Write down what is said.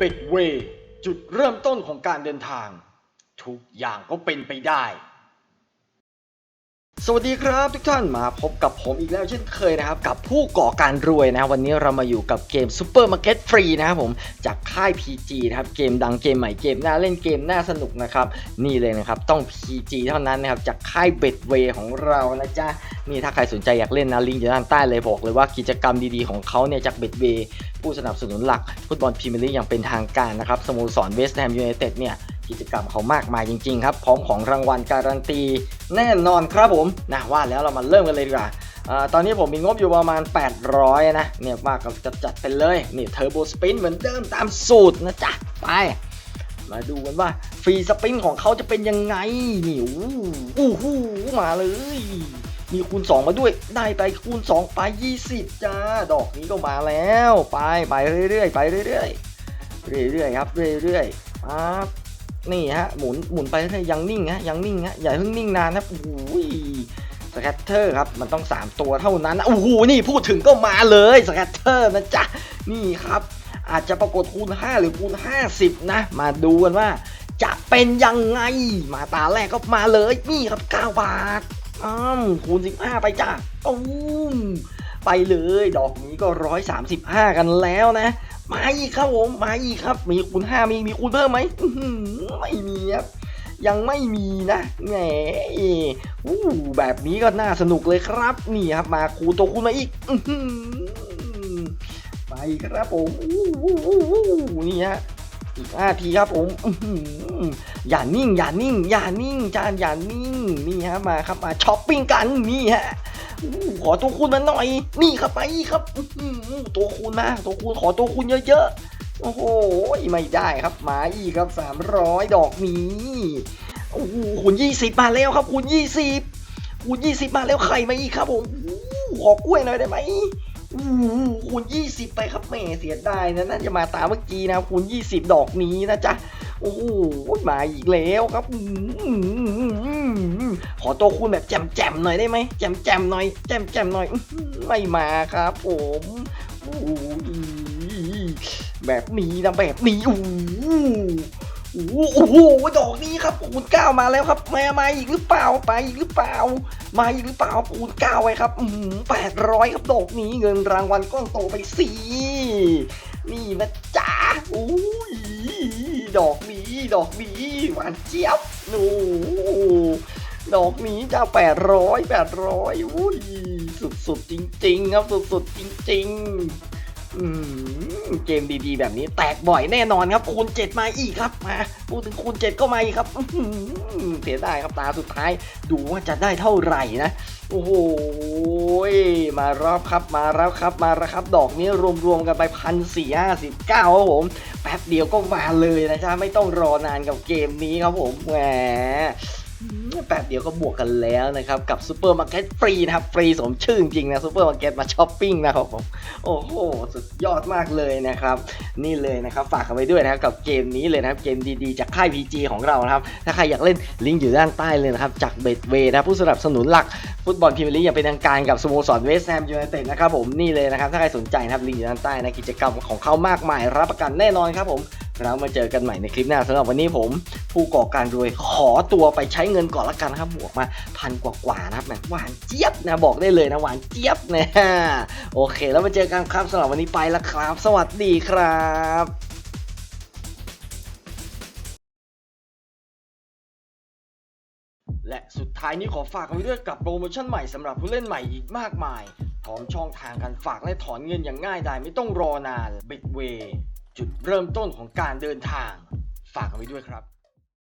Big Way จุดเริ่มต้นของการเดินทาง ทุกอย่างก็เป็นไปได้ สวัสดีครับทุกท่านมาพบกับผมอีกแล้วเช่นเคยนะครับ กับผู้ก่อการรวยนะวันนี้เรามาอยู่กับเกม Super Market Free นะครับผมจากค่าย PG นะครับเกมดังเกมใหม่เกมน่าเล่นเกมน่าสนุกนะครับนี่เลยนะครับต้อง PG เท่านั้นนะครับจากค่าย Betway ของเรานะจ๊ะนี่ถ้าใครสนใจอยากเล่นนะลิงก์อยู่ด้านใต้เลยบอกเลยว่ากิจกรรมดีๆของเขาเนี่ยจาก Betway ผู้สนับสนุนหลักฟุตบอลพรีเมียร์ลีกอย่างเป็นทางการนะครับสโมสรเวสต์แฮมยูไนเต็ดเนี่ย กิจกรรมเขามากมายจริง ๆ ครับ พร้อมของรางวัลการันตีแน่นอนครับผมนะว่าแล้วเรามาเริ่มกันเลยดีกว่าอตอนนี้ผมมีงบอยู่ประมาณ 800 นะเนี่ยว่ากันจัดไปเลยนี่เทอร์โบสปินเหมือนเดิมตามสูตรนะจ๊ะ ไป มาดูกันว่าฟรีสปินของเขาจะเป็นยังไงนี่อู้อู้หูมาเลย มีคูณ 2 มาด้วยได้ไปคูณ 2 ไป 20 จ้า ดอกนี้ก็มาแล้ว ไป ไปเรื่อยๆไปเรื่อยๆเรื่อยๆครับเรื่อยๆปั๊บ นี่ฮะหมุนหมุนไปเรื่อยยังนิ่งฮะยังนิ่งฮะอย่าเพิ่งนิ่งนานนะโอ้โหสแคตเตอร์ครับมันต้อง 3 ตัวเท่านั้นโอ้โหนี่พูดถึงก็มาเลยสแคตเตอร์นะจ๊ะนี่ครับ อาจจะปรากฏคูณ 5 หรือคูณ 50 นะ มาดูกันว่า จะเป็นยังไง มาตาแรกก็มาเลยนี่ครับ 9 บาทอ้าวคูณ 15 ไปจ้ะตุ้มไปเลย ดอกนี้ก็ 135 กันแล้วนะ มาอีกครับผมมาอีกครับ มีคูณห้ามีมีคูณเพิ่มไหมไม่มีครับยังไม่มีนะแหมอู้แบบนี้ก็น่าสนุกเลยครับ นี่ครับ มาคูณตัวคูณมาอีกไปครับผมนี่ฮะอีกห้าทีครับผมอย่านิ่ง อย่านิ่ง อย่านิ่งจานอย่านิ่งนี่ฮะมาครับมาช้อปปิ้งกันนี่ฮะ ขอตัวคูณมาหน่อย นี่ครับไปครับตัวคูณมาตัวคูณขอตัวคูณเยอะๆ โอ้โหไม่ได้ครับมาอีกครับ300ดอกนี้โอ้โหคูณ20มาแล้วครับคูณ20คูณ20มาแล้วไข่มาอีกครับผมขอกล้วยหน่อยได้ไหมอู้คูณ20ไปครับแม่เสียดายนะน่าจะมาตามเมื่อกี้นะคูณ20ดอกนี้นะจ๊ะ โอ้โหมาอีกแล้วครับอื้อหือขอตัวคูณแบบแจ่มๆหน่อยได้ไหมแจ่มๆหน่อยแจ่มๆหน่อยไม่มาครับ ผมโอ้โหแบบนี้นะแบบนี้โอ้โหโอ้โหดอกนี้ครับคูณเก้ามาแล้วครับมามาอีกหรือเปล่าไปอีกหรือเปล่า มาอีกหรือเปล่าคูณเก้าไว้ครับแปดร้อยครับดอกนี้เงินรางวัลก้อนโตไปสี่นี่นะจ๊ะโอ้ย ดอกนี้ดอกนี้หวานเจี๊ยบโอ้ดอกนี้จ้าแปดร้อยแปดร้อยอุ้ยสุดๆจริง ๆ ครับสุดๆจริงๆอืมเกมดีๆ แบบนี้แตกบ่อยแน่นอนครับ คูณ7มาอีกครับมาพูดถึงคูณ7ก็มาอีกครับเสียดายครับตาสุดท้าย ดูว่าจะได้เท่าไหร่นะ โอ้โหมารับครับมารับครับมารับครับ ดอกนี้รวมๆกันไปพันสี่ห้าสิบเก้าครับผมแป๊บเดียวก็มาเลยนะจ๊ะไม่ต้องรอนานกับเกมนี้ครับผมแหม อืมแป๊บเดียวก็บวกกันแล้วนะครับ กับซูเปอร์มาร์เก็ตฟรีนะครับ ฟรีสมชื่อจริงนะซูเปอร์มาร์เก็ตมาช้อปปิ้งนะครับผมโอ้โห สุดยอดมากเลยนะครับ นี่เลยนะครับ ฝากกันไว้ด้วยนะครับ กับเกมนี้เลยนะครับ เกมดีๆ จากค่าย PG ของเรานะครับ ถ้าใครอยากเล่นลิงก์อยู่ด้านใต้เลยนะครับ จากเบดเวนะผู้สนับสนุนหลักฟุตบอลพรีเมียร์ลีกอย่างเป็นทางการกับสโมสรเวสต์แฮมยูไนเต็ดนะครับผมนี่เลยนะครับถ้าใครสนใจนะครับลิงก์อยู่ด้านใต้นะกิจกรรมของเขามากมายรับประกันแน่นอนครับผม เรามาเจอกันใหม่ในคลิปหน้าสำหรับวันนี้ผม ผู้ก่อการรวยขอตัวไปใช้เงินก่อนละกันครับบวกมาพันกว่าๆนะครับแหมหวานเจี๊ยบนะบอกได้เลยนะหวานเจี๊ยบนะโอเค แล้วมาเจอกันครับสำหรับวันนี้ไปละครับ สวัสดีครับและสุดท้ายนี้ขอฝากไว้ด้วยกับโปรโมชั่นใหม่สำหรับผู้เล่นใหม่อีกมากมาย พร้อมช่องทางการฝากและถอนเงินอย่างง่ายดายไม่ต้องรอนาน Bitway จุดเริ่มต้นของการเดินทาง ฝากกันไว้ด้วยครับ